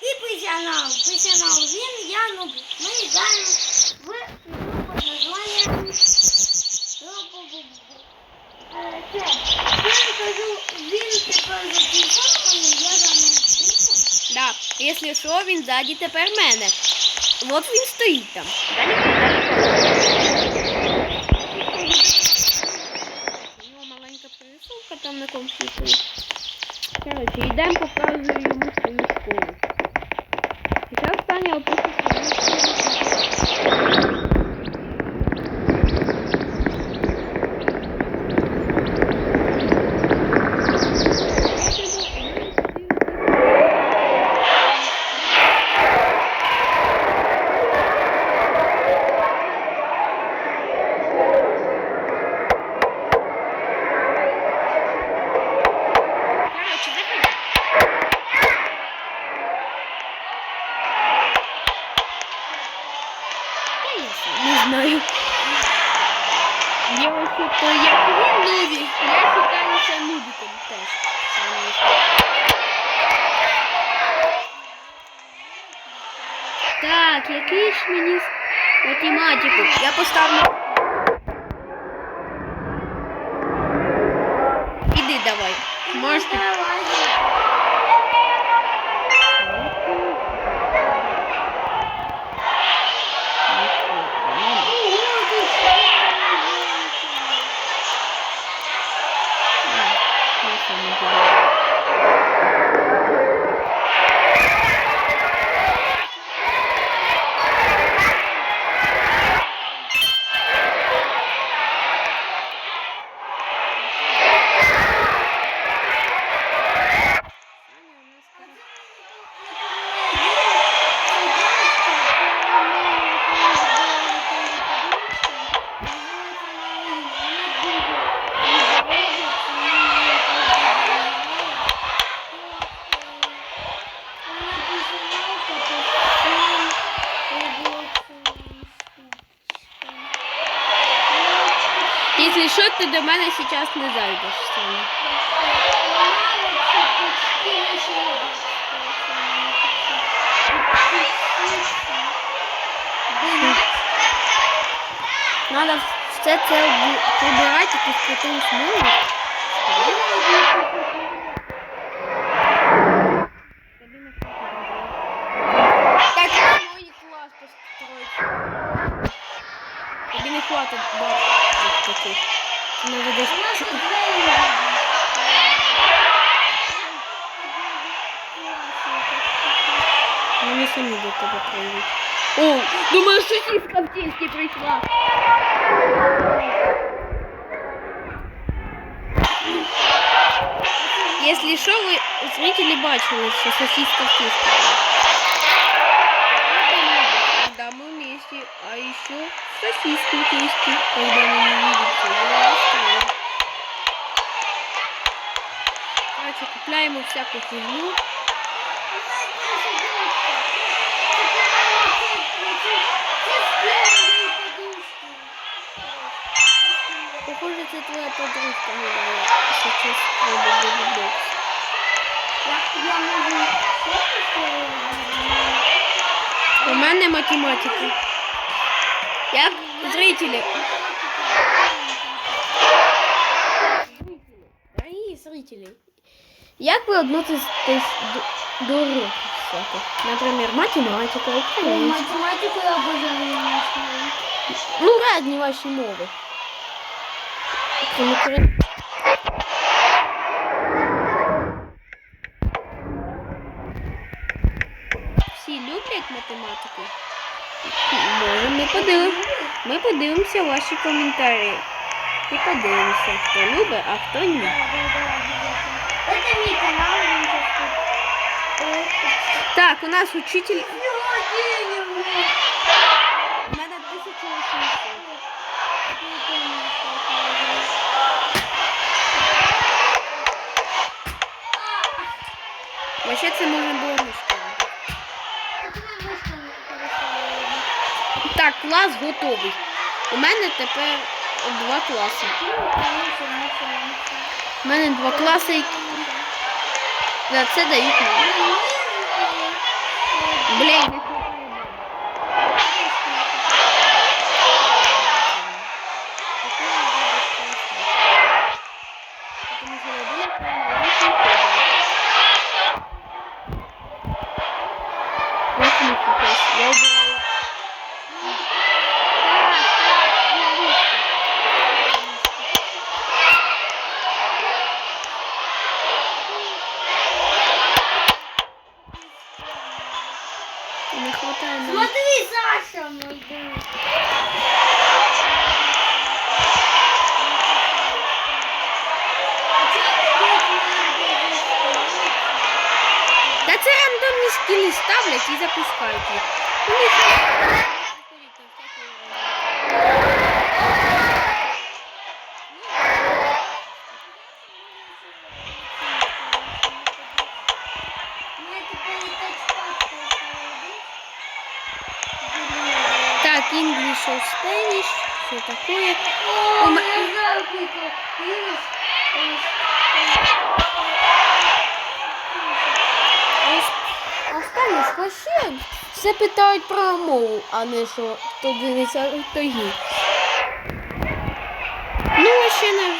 І писянал, писянал він, я ну, ми граємо в ігру під названням Е, Це, я кажу, він тепер за телефоном, я за. Да. Якщо що, він ззаді тепер мене. От він стоїть там. У нього маленька пересувка там на комп'ютері. Коротше, йдемо, показую йому свою школу. Зараз Таня опустить свою школу. Коротше, заходи. Та я сам не знаю. Я ось то як він нубі, я вважаюся нубіком теж. Так, який ж мені з математику? Я поставлю. Іди давай. Можеш під- мене сейчас не зайдеш. Соня. Надо все це прибирати якусь потім смугу. Надо десь Вони самі до тебе прийдуть. О, думаю, сосиска в тесті прийшла. Если что, вы зрители бачили, что сосиска в тесте. Сосиски тесте, когда мы не. Я расстроен. Короче, купляем всякую фигню. Похоже, це твоя подружка гуляє сейчас в бокс. Я можу У мене математика. Я зрителі. Дорогі зрителі. Як ви относитесь до, до уроків всяких? Наприклад, математика, українська. Математику я обожаю. Ну, різні ваші мови. Крім укра- Всі люблять математику? Може, ми подивимося. Ми подивимося ваші коментарі. І подивимося, хто любить, а хто ні. Это мой канал, він. Так, у нас учитель. У мене 1800. Вообще це можна було Так, клас готовий. У мене тепер два класи. У мене два класи. За це дають мені. Блін. Тілі ставлять і запускають їх. Так, English Spanish, все такое. Слухай, все питають про мову, а не что то дивиться, то є. Ну, ще не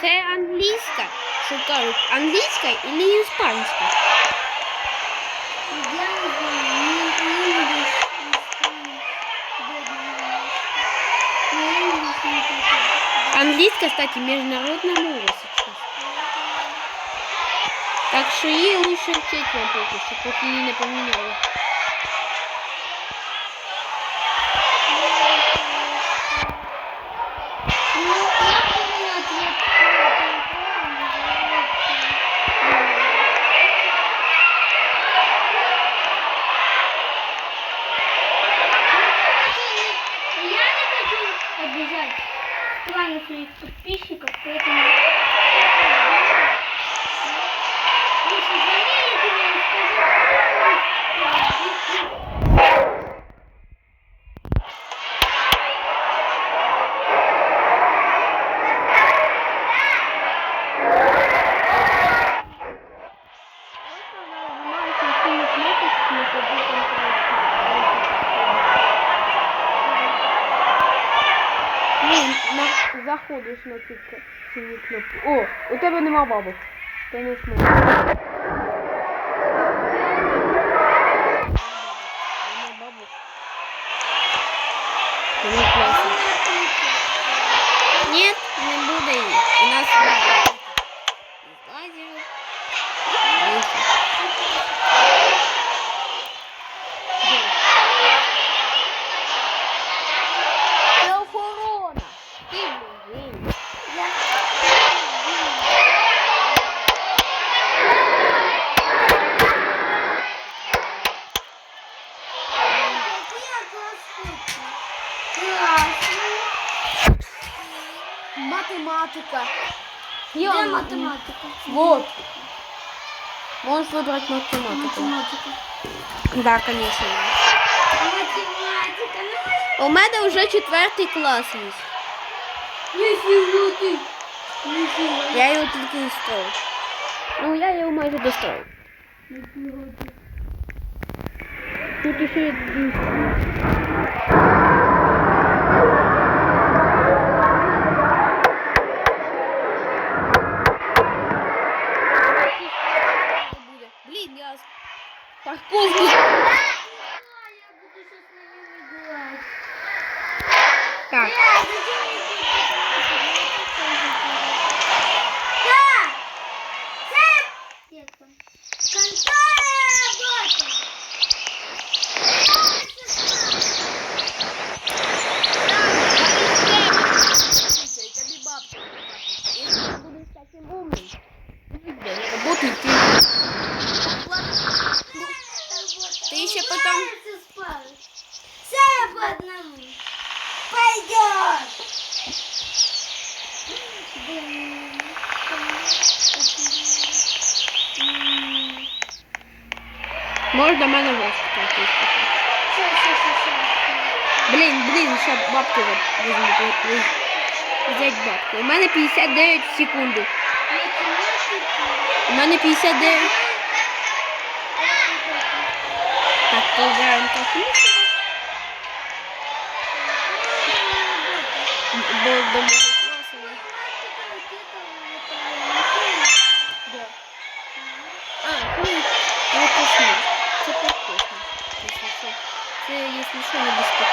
це англійська. Шукають англійська і іспанська. Английская, кстати, международная мова. Так що її лучше вчити вам поки що, поки її не поміняли. натискаєш на ці сині кнопки. О, у тебе нема бабок. Ти не смог. математика. Где математика? Вот. Можешь выбрать математику. Математика. Да, конечно. Математика. Ну. У мене вже четвертий клас. є. Ніфіга ти. Ніфіга. Я його только і строїв. Ну, я його майже достроїв. Ніфіга. Тут еще є... 感 Можна мене вовку. Блін, блін, ще бабки візьму. Взять бабки. У мене 59 секунд. У мене 59. Так, поиграем так. Бо, бо. Що, не безпечно.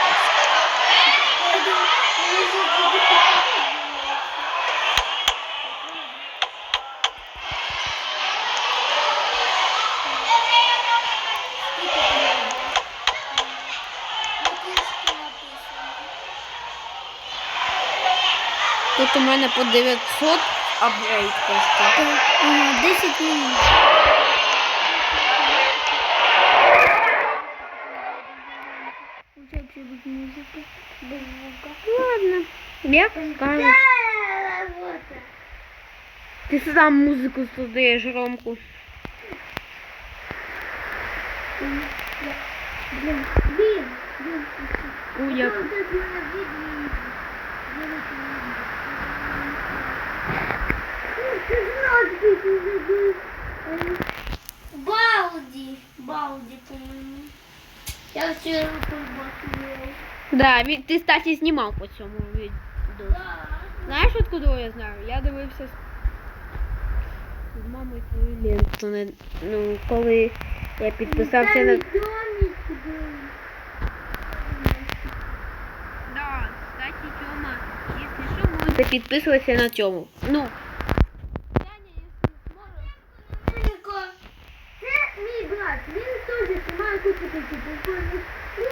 Тут у мене по 900 апгрейд. Ага, 10 минут. Глеб. Ты сам музыку создаешь громкую. Блин, блин, Балди, Балди, по-моему. Я вчера руку Да, ты, кстати, снимал по цьому. Відео. Знаєш, откуда я знаю? Я дивився з, мамою твою ленту. Ну, коли я підписався на. Да, кстати, Тёма, якщо що, можете підписуватися на Тьому. Ну, Маленько. Це мій брат. Він теж знімає кучу таких прикольних. Ну,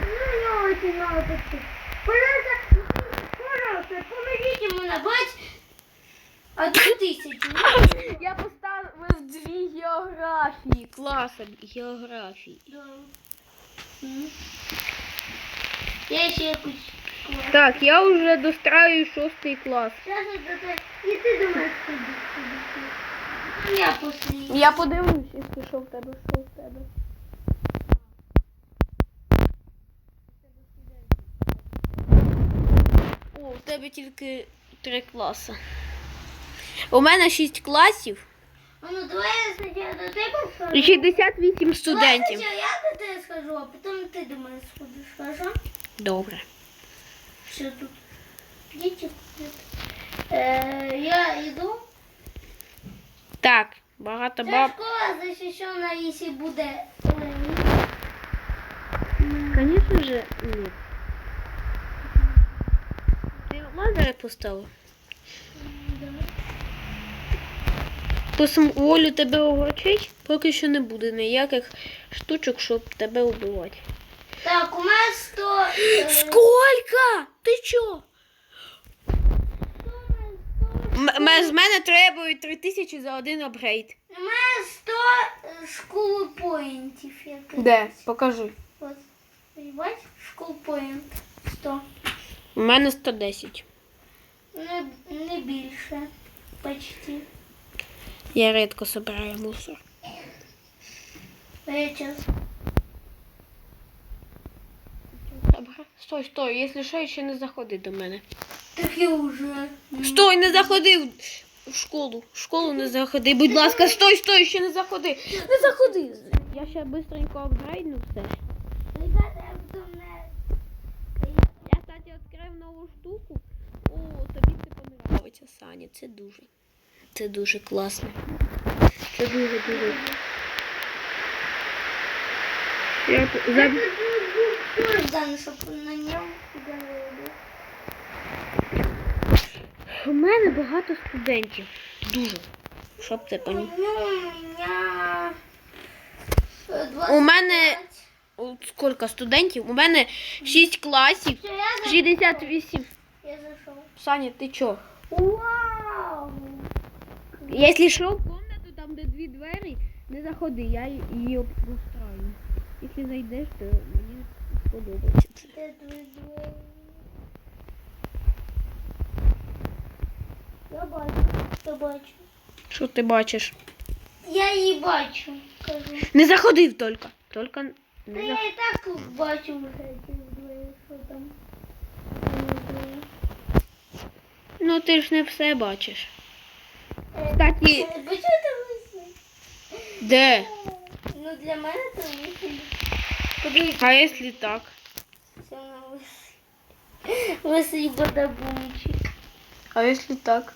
ну, я очень мало таких. Пожалуйста, пожалуйста, помогите мене, бач. Одну тисячу. я поставив дві географії. Класи географії. Да. Я ще якусь клас. Так, я вже достраю шостий клас. Зараз до тебе. І ти сходи. Ну, Я послідній. Я подивлюсь, якщо що в тебе, що в тебе. О, в тебе тільки три класи. У мене шість класів А ну давай я спочатку до тебе і 68 студентів. я до тебе скажу, а потім ти до мене сходиш, хорошо? Добре. Що тут? Діти. Е, я йду. Так, багато Ця баб. школа захищена, якщо буде. е, Звісно же, ні. Ти лазери поставив? Волю тебе огорчить, поки що не буде ніяких штучок, щоб тебе убивати. Так, у мене 100... е, Сколько? Ти чо? 100, М- м- з мене требують 3000 за один апгрейд. У мене 100 е, школи Де? Покажи. От. Бачиш? Школ поінт. 100. У мене 110. Не, не більше. Почти. Я рідко собираю мусор. Добре. Стой, стой, якщо що, ще не заходи до мене. Так я вже. Стой, не заходи в- школу. В школу не заходи. Будь ласка, стой, стой, ще не заходи. Не заходи. Я ще швидко апгрейдну все. Я, кстати, відкрив нову штуку. О, тобі це подобається, Саня. Це дуже. Це дуже класно. Це дуже дуже. Я п- Я за... тут був Jordan, щоб на ньому. У мене багато студентів. Дуже. Щоб поняв. Ну, у мене 25. Скільки студентів? У мене 6 класів. Все, я 68. Я зайшов. Саня, ти чо? Якщо що, в комнату, там, де дві двері, не заходи, я її обустраю. Якщо зайдеш, то мені сподобається. Де твої двері? Я бачу, я бачу. Що ти бачиш? Я її бачу, кажу. Не заходив тільки. Тільки Та не я і так бачу вже що там. Ну ти ж не все бачиш. Кстати, де? Ну для мене висить. Подивіться, А якщо так? що вона висить. Висить бодабунчик. А якщо так?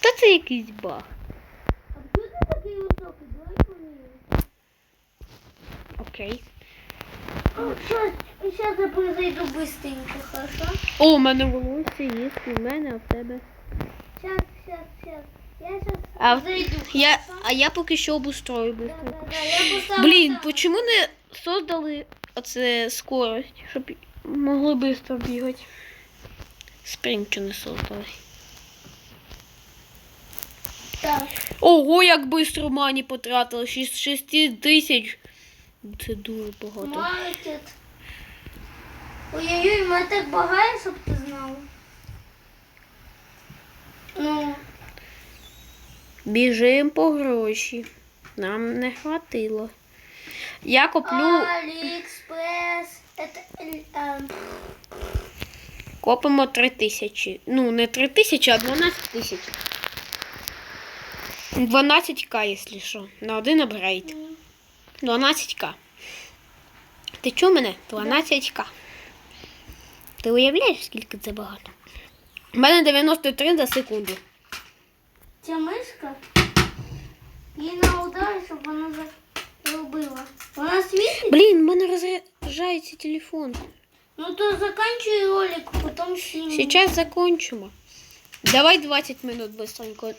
Та це якийсь баг. А хто ти такий високий? Давай поміряємо. Окей. Сейчас, сейчас я произойду быстренько, хорошо? О, у мене волосся є, в мене, а в тебе. Сейчас, сейчас, сейчас. Я сейчас А зайду. я, а я поки що обустрою Да, да, да, Блін, почему не создали оце скорость, щоб могли швидко бігати? Спринт не создали. Так. Ого, як швидко мані потратили. 6 тисяч. Це дуже багато. Молодець. Ой-ой-ой, мене так багає, щоб ти знала. Ну, Біжим по гроші. Нам не хватило. Я куплю, Алиэкспресс. Это, э, а, копимо 3 тисячі. Ну, не 3 тисячі, а 12 тисяч. 12к, якщо що. На один апгрейд. 12к. Ти чув мене? 12к. Ти уявляєш, скільки це багато? У мене 93 за секунду. ця мишка. Їй на удар, щоб вона зробила. Вона світить? Блін, у мене розряджається телефон. Ну то заканчивай ролик, потом снимем. Сейчас закончимо. Давай 20 минут быстренько.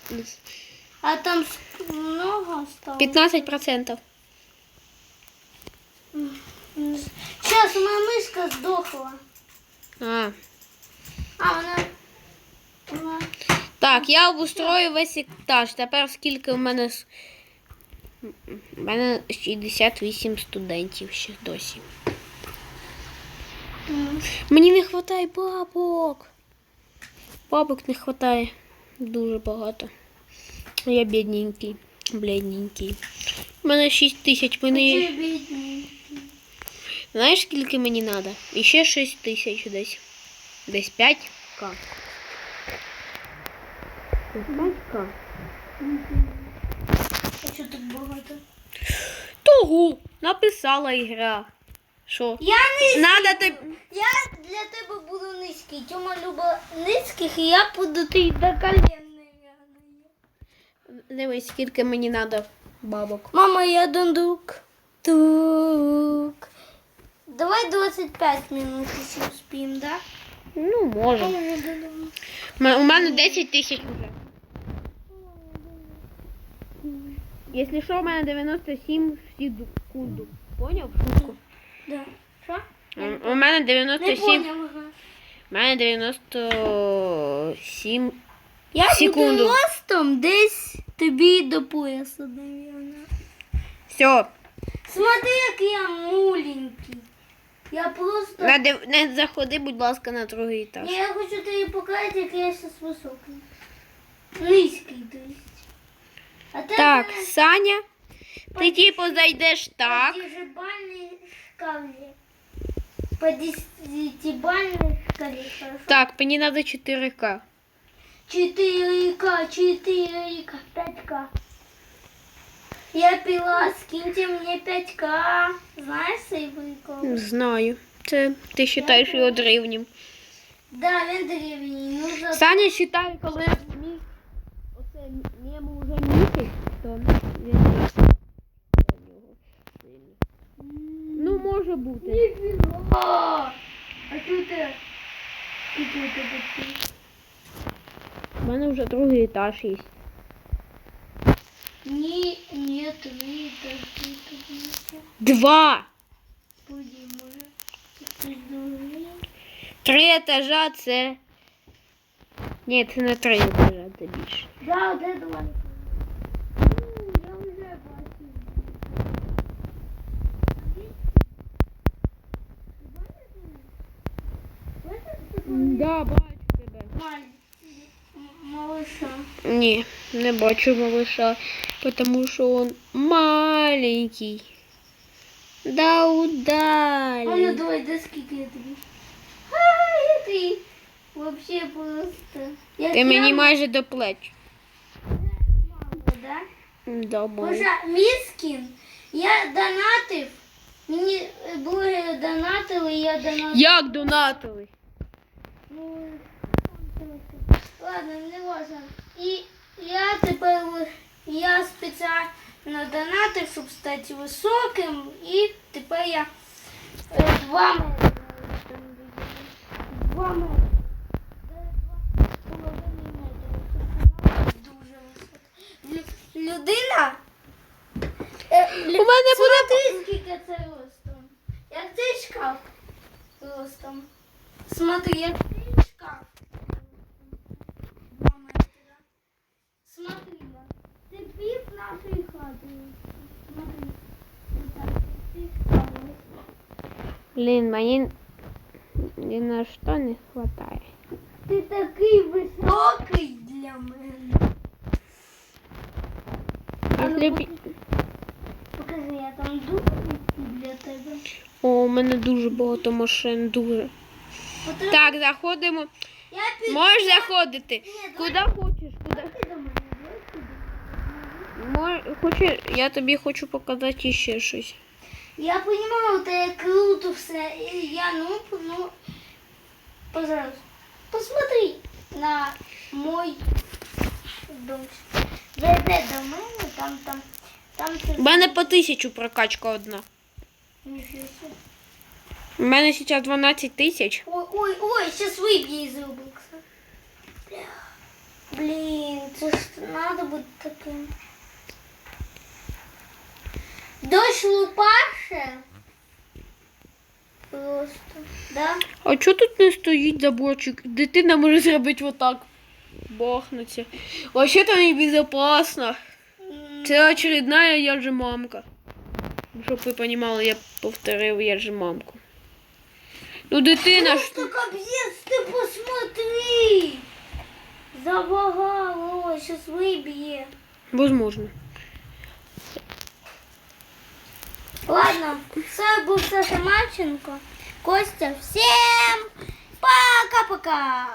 А там с- много осталось? 15%. Сейчас моя мышка сдохла. А. А, вона... Так, я обустрою весь етаж. Тепер скільки у мене. У мене 68 студентів ще досі. Мені не вистачає бабок. Бабок не вистачає дуже багато. Я бідненький, блідненький. У мене 6 тисяч. Мені... Знаєш, скільки мені треба? І ще 6 тисяч десь. Десь 5к. 5к. А що так багато? Того! Написала ігра. Що? Я не... Надо тобі. Я для тебе буду низький. Тьома любить низьких, і я буду ти до колен. Дивись, скільки мені треба бабок. Мама, я дундук. Тук. Давай 25 минут еще успеем, да? Ну, може. У мене 10 тисяч вже. Якщо що, у мене 97 в секунду. Поняв? Шутку. Да. Що? У- мене 97. понял. ага. У мене 97. Я Секунду. буду ростом десь тобі до пояса, наверное. Все. Смотри, як я маленький. Я просто... Не, див- не заходи, будь ласка, на другий етаж. Я хочу тобі показати, як я зараз високий. Низький, то есть. А Так, Саня, ти типу зайдеш так. По шкале, хорошо? Так, мені треба 4К. 4К, 4К, 5К. Я пила, скиньте мне 5К. Знаешь свой прикол? Знаю. Це ти вважаєш його древнім. Да, він древній. Ну, за... Саня вважає, коли мій оце йому вже місяць, то він для нього сильний. Ну, може бути. Нифига! А тут ты... И тут это ты. У мене вже другий етаж є. Не, нет, не, это тут нет. Два! Будем уже. Тут другие. Три етажа це. Ні, це не три етажа, це більше. Да, вот это вот. Я уже бачу. Да, бачу тебе. Малыша. Ні, не бачу малыша, тому що він маленький. Да А ну удалі. давай, да скільки я тобі. А, я ти. Вообще просто. Як Ти мені я майже до плеч. да? Добре. Боже, мій скін. Я донатив. Мені е, блогери донатили, я донатив. Як донатили? Ну, ладно, не важно. І я тепер я спеціально донатив, щоб стати високим. І тепер я е. Два метри. Де два з половиною метри. Це Дуже високо. Лю- Людина. е, лю- У мене буде- Смотри, скільки це ростом. Як цей шкаф ростом. Смотри, як цей шкаф. Два метра. Смотри, це пів нашої хати. Смотри. Блін, мені ні на що не вистачає. Ти такий високий для мене. А покажи, я там дуже для тебе. О, у мене дуже багато машин, дуже. Потрібно- Так, заходимо. Я під... Можеш заходити. Ні, Куди хочеш, куди. Давай. Мож, хочу, я тобі хочу показати ще щось. Я понимаю, это круто все. Я, ну, ну, пожалуйста, посмотри на мой дом. Зайди до мене, там, там, це... У мене по тисячу прокачка одна. У мене зараз 12 тисяч. Ой, ой, ой, сейчас выбью из Роблокса. Бля. Блин, це ж надо буде таке. Дощ лупаше. Просто, да? А чого тут не стоїть заборчик? Дитина може зробити отак. Бахнуться. Вообще то небезопасно. Це очередна я же мамка. Щоб ви розуміли, я повторив, я же мамку. Ну дитина ж. Просто капец, ты посмотри! Завагало, сейчас выбье. Возможно. Ладно, це був Саша Марченко. Костя, всем пока-пока!